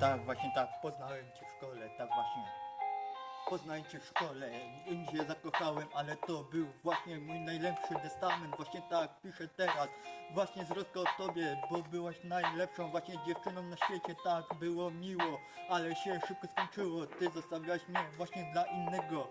Tak, właśnie tak, poznałem cię w szkole, tak właśnie. Poznałem cię w szkole, się zakochałem, ale to był właśnie mój najlepszy testament, właśnie tak piszę teraz, właśnie z o tobie, bo byłaś najlepszą właśnie dziewczyną na świecie, tak, było miło, ale się szybko skończyło, ty zostawiałaś mnie właśnie dla innego.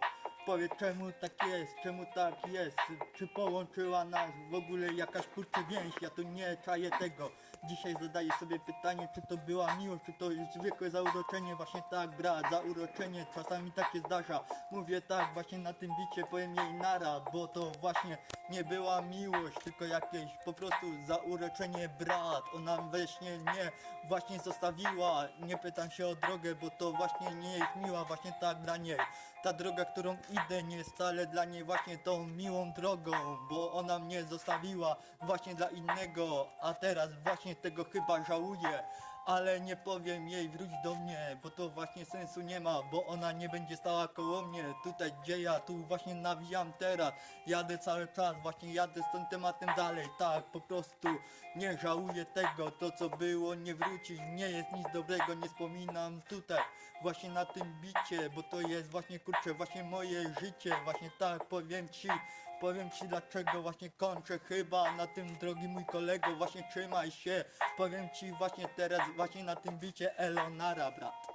Powiedz czemu tak jest, czemu tak jest, czy połączyła nas w ogóle jakaś kurczę więź, ja tu nie czaję tego. Dzisiaj zadaję sobie pytanie, czy to była miłość, czy to jest zwykłe zauroczenie, właśnie tak brat, zauroczenie, czasami tak się zdarza. Mówię tak, właśnie na tym bicie powiem jej nara, bo to właśnie nie była miłość, tylko jakieś po prostu zauroczenie brat. Ona we śnie mnie właśnie zostawiła, nie pytam się o drogę, bo to właśnie nie jest miła, właśnie tak dla niej. Ta droga, którą idę nie jest wcale dla niej właśnie tą miłą drogą, bo ona mnie zostawiła właśnie dla innego, a teraz właśnie tego chyba żałuję. Ale nie powiem jej wróć do mnie, bo to właśnie sensu nie ma, bo ona nie będzie stała koło mnie. Tutaj gdzie ja, tu właśnie nawijam teraz. Jadę cały czas, właśnie jadę z tym tematem dalej. Tak, po prostu nie żałuję tego, to co było nie wróci. Nie jest nic dobrego, nie wspominam tutaj. Właśnie na tym bicie, bo to jest właśnie kurczę, właśnie moje życie. Właśnie tak, powiem ci, powiem ci dlaczego właśnie kończę chyba na tym drogi mój kolego. Właśnie trzymaj się, powiem ci właśnie teraz, właśnie na tym bicie Elonara, brat.